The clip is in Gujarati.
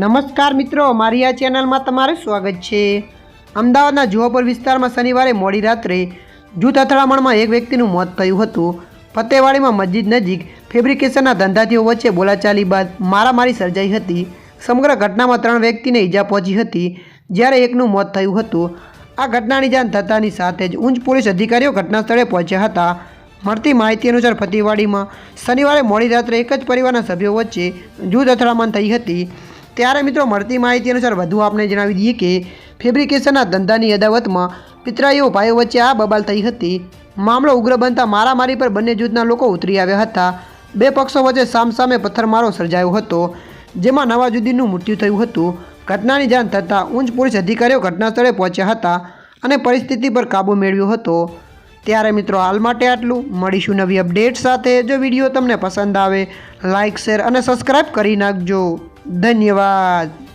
નમસ્કાર મિત્રો, મારી આ ચેનલમાં તમારું સ્વાગત છે. અમદાવાદના જુહાપુર વિસ્તારમાં શનિવારે મોડી રાત્રે જૂથ અથડામણમાં એક વ્યક્તિનું મોત થયું હતું. ફતેવાડીમાં મસ્જિદ નજીક ફેબ્રિકેશનના ધંધાથીઓ વચ્ચે બોલાચાલી બાદ મારામારી સર્જાઈ હતી. સમગ્ર ઘટનામાં ત્રણ વ્યક્તિને ઈજા પહોંચી હતી, જ્યારે એકનું મોત થયું હતું. આ ઘટનાની જાણ થતાની સાથે જ ઉંચ પોલીસ અધિકારીઓ ઘટના સ્થળે પહોંચ્યા હતા. મળતી માહિતી અનુસાર ફતેવાડીમાં શનિવારે મોડી રાત્રે એક જ પરિવારના સભ્યો વચ્ચે જૂથ અથડામણ થઈ હતી. ત્યારે મિત્રો મળતી માહિતી અનુસાર વધુ આપણે જણાવી દઈએ કે ફેબ્રિકેશનના ધંધાની અદાવતમાં પિતરાઈઓ ભાઈઓ વચ્ચે આ બબાલ થઈ હતી. મામલો ઉગ્ર બનતા મારામારી પર બંને જૂથના લોકો ઉતરી આવ્યા હતા. બે પક્ષો વચ્ચે સામસામે પથ્થરમારો સર્જાયો હતો, જેમાં નવાજુદ્દીનનું મૃત્યુ થયું હતું. ઘટનાની જાણ થતાં ઉંચ પોલીસ અધિકારીઓ ઘટના સ્થળે પહોંચ્યા હતા અને પરિસ્થિતિ પર કાબૂ મેળવ્યો હતો. ત્યારે મિત્રો હાલ માટે આટલું. મળીશું નવી અપડેટ સાથે. જો વીડિયો તમને પસંદ આવે લાઇક શેર અને સબસ્ક્રાઈબ કરી નાખજો. ધન્યવાદ.